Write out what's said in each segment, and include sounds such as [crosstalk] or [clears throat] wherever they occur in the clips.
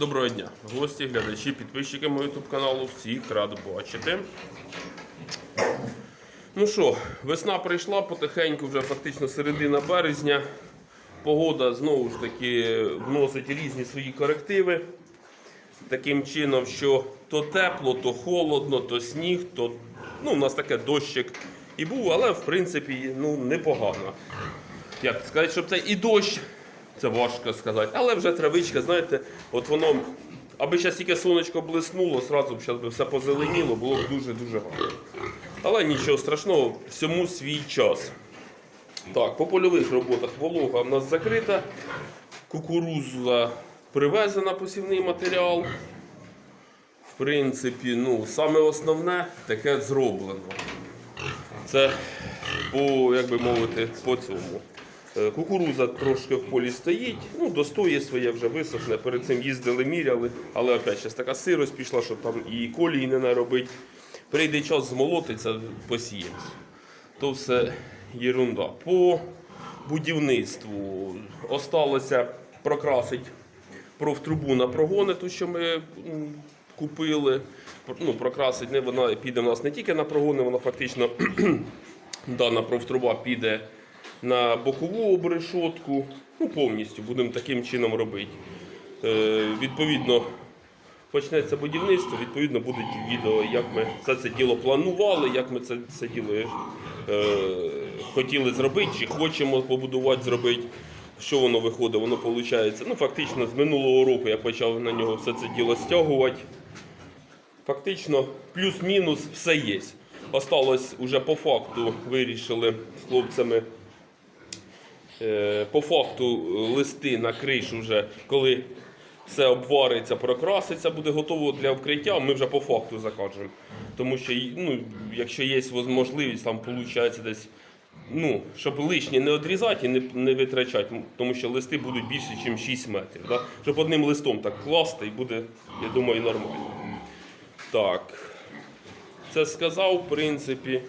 Доброго дня, гості, глядачі, підписчики мого YouTube каналу. Всіх рад бачити. Ну що, весна прийшла потихеньку, вже фактично середина березня. Погода знову ж таки вносить різні свої корективи. Таким чином, що то тепло, то холодно, то сніг, то ну, у нас таке дощик і був, але в принципі ну, непогано. Як сказати, щоб це і дощ, це важко сказати, але вже травичка, знаєте, от воно, аби зараз тільки сонечко блиснуло, зразу б зараз би все позеленіло, було б дуже-дуже гарно. Але нічого страшного, всьому свій час. Так, по польових роботах волога в нас закрита, кукуруза привезена посівний матеріал. В принципі, ну, саме основне таке зроблено. Це по, як би мовити, по цьому. Е, Кукуруза трошки в полі стоїть, ну, достоє своє вже висохне. Перед цим їздили, міряли, але опять зараз така сирость пішла, щоб там і колії не наробити. Прийде час змолотиться, посіємо. То все єрунда. По будівництву осталося прокрасити профтрубу на прогони, ту, що ми купили. Ну, прокрасить, не, вона піде в нас не тільки на прогони, вона фактично [clears throat] дана профтруба піде на бокову обрешотку. Ну, повністю будемо таким чином робити. Е, відповідно, почнеться будівництво, відповідно будуть відео, як ми це, це діло планували, як ми це, це діло е, хотіли зробити, чи хочемо побудувати, зробити. Що воно виходить? Воно виходить. Ну, фактично, з минулого року я почав на нього все це діло стягувати. Фактично, плюс-мінус все є. Осталось уже по факту, вирішили з хлопцями. Е, По факту е, листи на кришу вже, коли все обвариться, прокраситься, буде готово для вкриття, ми вже по факту закажемо. Тому що, ну, якщо є можливість, там виходить десь, ну, щоб лишнє не відрізати і не, не витрачати, тому що листи будуть більше, ніж 6 метрів. Да? Щоб одним листом так класти і буде, я думаю, нормально. Так. Це сказав, в принципі.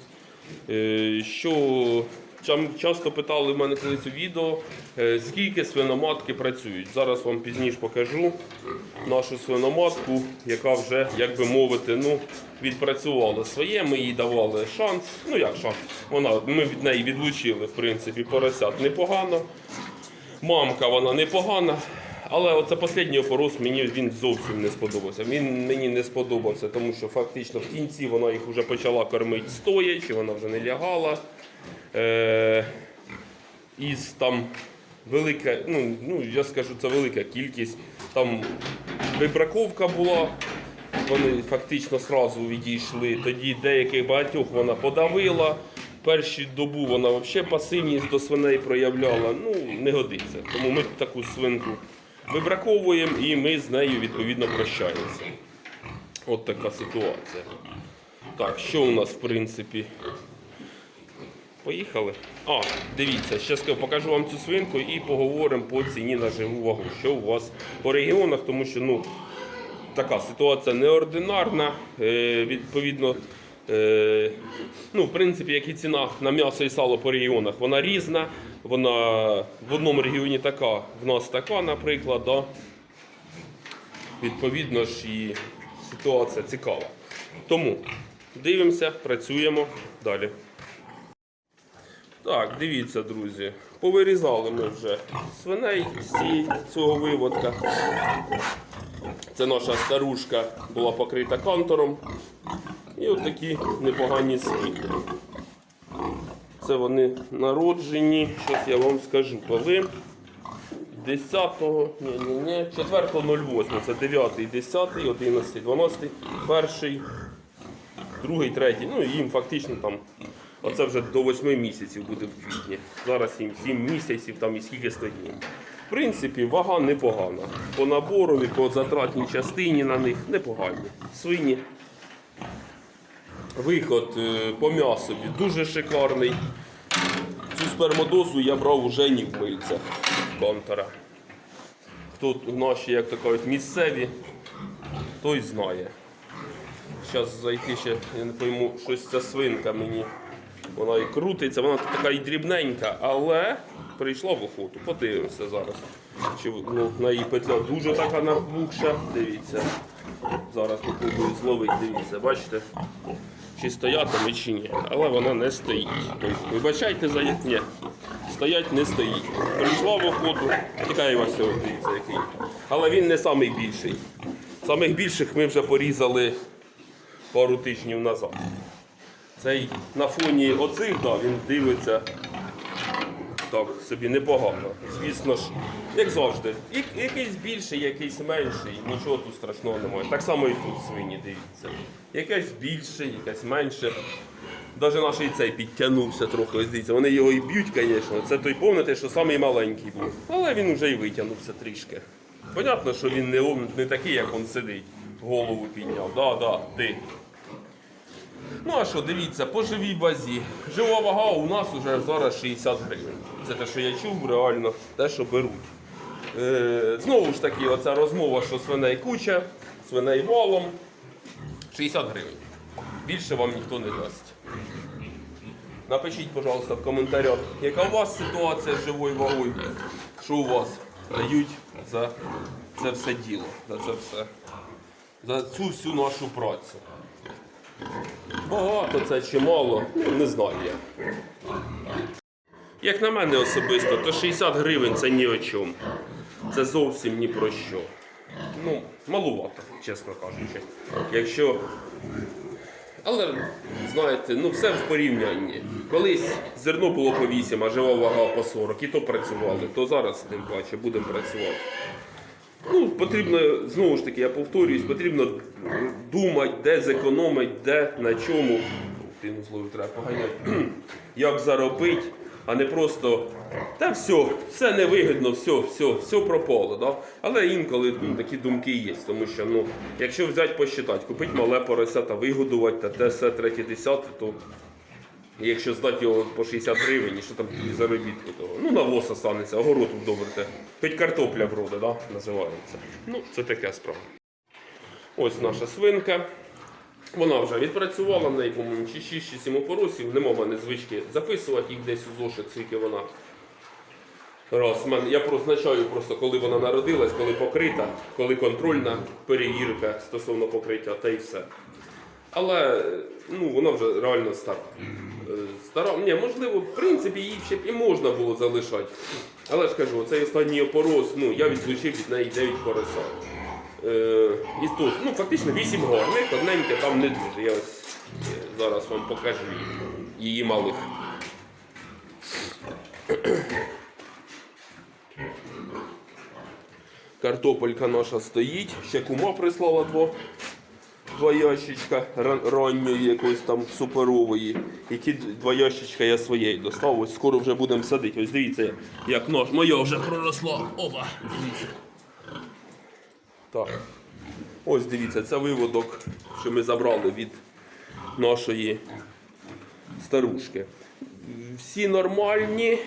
Е, Що часто питали в мене колись у відео, е, скільки свиноматки працюють. Зараз вам пізніше покажу нашу свиноматку, яка вже, як би мовити, ну, відпрацювала своє. Ми їй давали шанс. Ну як шанс? Вона, ми від неї відлучили, в принципі, поросят непогано. Мамка вона непогана. Але оце останній опорос мені він зовсім не сподобався. Він мені не сподобався, тому що фактично в кінці вона їх вже почала кормити стоячи, вона вже не лягала. Е, із там велика, ну, ну я скажу, це велика кількість. Там вибраковка була, вони фактично сразу відійшли. Тоді деяких багатьох вона подавила. Першу добу вона взагалі пасивність до свиней проявляла. Ну, не годиться. Тому ми таку свинку вибраковуємо і ми з нею відповідно прощаємося. От така ситуація. Так, що у нас в принципі? Поїхали. А, дивіться, зараз покажу вам цю свинку і поговоримо по ціні на живу вагу. Що у вас по регіонах, тому що ну, така ситуація неординарна. Е, відповідно, е, ну, в принципі, як і ціна на м'ясо і сало по регіонах, вона різна. Вона в одному регіоні така, в нас така, наприклад. Да? Відповідно ж і ситуація цікава. Тому дивимося, працюємо далі. Так, дивіться, друзі. Повирізали ми вже свиней з цього виводка. Це наша старушка була покрита кантором. І от такі непогані свинки. Це вони народжені. Зараз я вам скажу, коли. 10-го, ні, ні, ні, 4.08, це 9, 10, 11, 12, перший, другий, третій. Ну, їм фактично там, оце вже до 8 місяців буде в квітні. Зараз їм 7 місяців там і скільки стоїть. В принципі, вага непогана. По наборові, по затратній частині на них непогані. Свині. Виход е, по м'ясові дуже шикарний. Цю спермодозу я брав уже не в мильцях контора. Хто наші, як то кажуть, місцеві, той знає. Зараз зайти ще, я не пойму, щось ця свинка мені. Вона і крутиться, вона така і дрібненька, але прийшла в охоту. Подивимося зараз. Чи ну, на її петля дуже така набухша. Дивіться. Зараз попробую зловити, дивіться, бачите? Чи стоятиме, чи ні. Але вона не стоїть. Тобто, вибачайте за ні. Стоять не стоїть. Прийшла в охоту, ось цього, дивіться який. Але він не самий більший. Самих більших ми вже порізали пару тижнів назад. Цей на фоні оцих, да, він дивиться так собі непогано. Звісно ж, як завжди. Якийсь більший, якийсь менший, нічого тут страшного немає. Так само і тут свині дивіться. Якась більше, якась менше. Навіть наш і цей підтягнувся трохи. Ось дивіться, вони його і б'ють, звісно. Це той помните, що самий маленький був. Але він вже і витягнувся трішки. Понятно, що він не, не такий, як він сидить. Голову підняв. Да, да, ти. Ну а що, дивіться, по живій базі. Жива вага у нас вже зараз 60 гривень. Це те, що я чув, реально, те, що беруть. Е, знову ж таки, оця розмова, що свиней куча, свиней валом. 60 гривень. Більше вам ніхто не дасть. Напишіть, пожалуйста, в коментарях, яка у вас ситуація з живою вагою, що у вас дають за це все діло, за це все, за цю всю нашу працю. Багато це чи мало, не знаю я. Як на мене особисто, то 60 гривень це ні о чому. Це зовсім ні про що. Ну, малувато, чесно кажучи. Якщо. Але, знаєте, ну все в порівнянні. Колись зерно було по 8, а жива вага по 40, і то працювали, то зараз тим паче будемо працювати. Ну, потрібно, знову ж таки, я повторююсь, потрібно думати, де зекономити, де, на чому. Ти зловив треба поганяти. [clears throat] Як заробити, а не просто та все, все невигідно, все, все, все пропало. Да? Але інколи ну, такі думки є, тому що ну, якщо взяти посчитати, купити мале порося та вигодувати, та те, все, третє, десяте, то Якщо здати його по 60 гривень, і що там тобі заробітку того? Ну, навоз останеться, огород вдобрите. Хоч картопля вроде, да, називається. Ну, це таке справа. Ось наша свинка. Вона вже відпрацювала, в неї, чи 6 чи 7 опоросів. Нема в мене звички записувати їх десь у зошит, скільки вона. Раз, я прозначаю просто, коли вона народилась, коли покрита, коли контрольна перевірка стосовно покриття, та й все. Але ну, вона вже реально стара. Стара, ні, можливо, в принципі, її ще б і можна було залишати. Але ж кажу, цей останній опорос, ну, я відлучив від неї 9 поросят. Е, і тут, ну, фактично 8 гарних, одненьке там не дуже. Я ось е, зараз вам покажу її малих. Картопелька наша стоїть, ще кума прислала два два ранньої якоїсь там суперової. І ті два ящичка я своєї достав. Ось скоро вже будемо садити. Ось дивіться, як нож. Моя вже проросла. Опа, дивіться. Так. Ось дивіться, це виводок, що ми забрали від нашої старушки. Всі нормальні.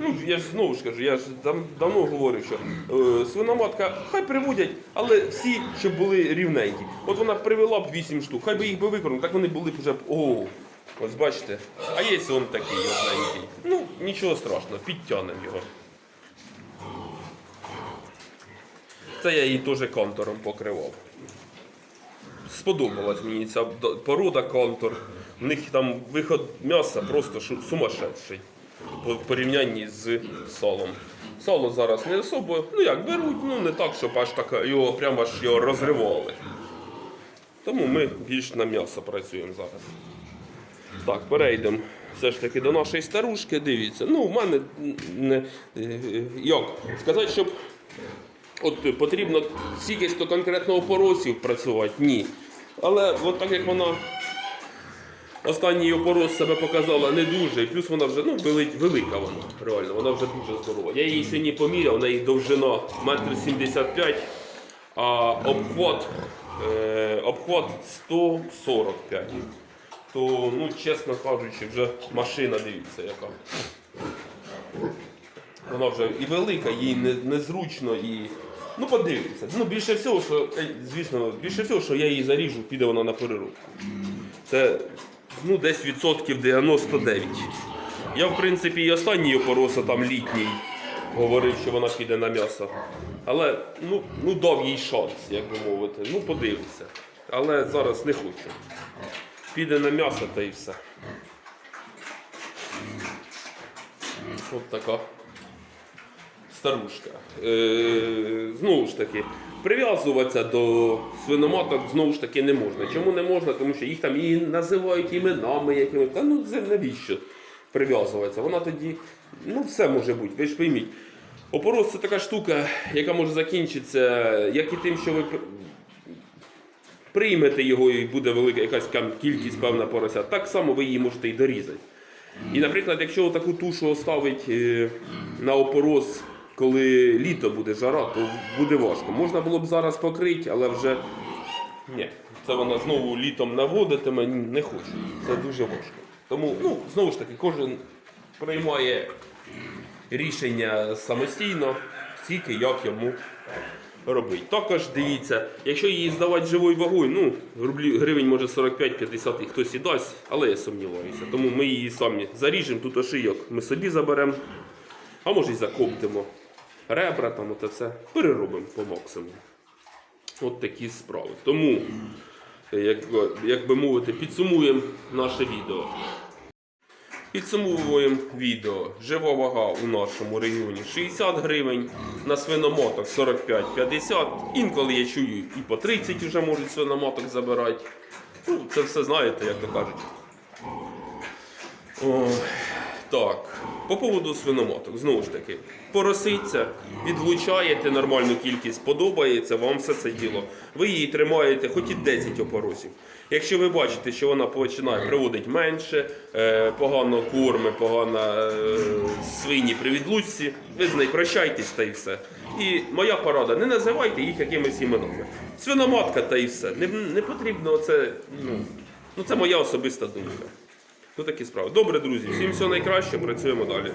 Ну, я ж знову ж кажу, я ж дав- давно говорив, що е, свиноматка хай приводять, але всі, щоб були рівненькі. От вона привела б 8 штук, хай би їх би викормили, так вони були б вже. О, ось бачите. А є он такий одненький. Ну, нічого страшного, підтягнемо його. Це я її теж контуром покривав. Сподобалась мені ця порода контур. В них там виход м'яса просто сумасшедший по порівнянні з салом. Сало зараз не особо, ну як беруть, ну не так, щоб аж так його прямо аж його розривали. Тому ми більш на м'ясо працюємо зараз. Так, перейдемо все ж таки до нашої старушки. Дивіться. Ну, в мене не е, е, як сказати, щоб От потрібно стільки конкретного поросів працювати? Ні. Але от так як вона останній опорос себе показала не дуже, і плюс вона вже ну, велика вона, реально, вона вже дуже здорова. Я її сьогодні поміряв, в неї довжина 1,75 м, а обхват, е, обхват 145 То, ну, чесно кажучи, вже машина, дивіться, яка. Вона вже і велика, їй не, незручно і. Ну, подивіться. Ну, більше всього, що, е, звісно, більше всього, що я її заріжу, піде вона на переробку. Це ну, десь відсотків 99. Я, в принципі, і останній опороса там літній говорив, що вона піде на м'ясо. Але ну, ну дав їй шанс, як би мовити. Ну, подивимося. Але зараз не хочу. Піде на м'ясо та і все. От така старушка. Е, знову ж таки, прив'язуватися до свиноматок знову ж таки не можна. Чому не можна? Тому що їх там і називають іменами якими. Та ну це навіщо прив'язуватися? Вона тоді, ну все може бути, ви ж пойміть. Опорос це така штука, яка може закінчитися, як і тим, що ви приймете його і буде велика якась кількість певна порося, так само ви її можете і дорізати. І, наприклад, якщо таку тушу оставить е, на опорос, коли літо буде жара, то буде важко. Можна було б зараз покрити, але вже ні. Це вона знову літом наводитиме, не хочу. Це дуже важко. Тому, ну, знову ж таки, кожен приймає рішення самостійно, скільки як йому робити. Також дивіться, якщо її здавати живою вагою, ну, гривень може 45-50 і хтось і дасть, але я сумніваюся. Тому ми її самі заріжемо, тут ошийок ми собі заберемо, а може й закоптимо. Ребра там, оте все переробимо по максимуму. От такі справи. Тому, як, як би мовити, підсумуємо наше відео. Підсумовуємо відео. Жива вага у нашому регіоні 60 гривень, на свиномоток 45-50. Інколи я чую і по 30 вже можуть свиномоток забирати. Ну, це все знаєте, як то кажуть. О, так, по поводу свиномоток, знову ж таки, пороситься, відлучаєте нормальну кількість, подобається вам все це діло. Ви її тримаєте хоч і 10 опоросів. Якщо ви бачите, що вона починає приводити менше, е, погано корми, погано е, свині при відлучці, ви з нею прощайтесь та й все. І моя порада, не називайте їх якимись іменами. Свиноматка та й все. Не, не потрібно це, ну, ну це моя особиста думка. Ну такі справи. Добре, друзі, всім всього найкраще, працюємо далі.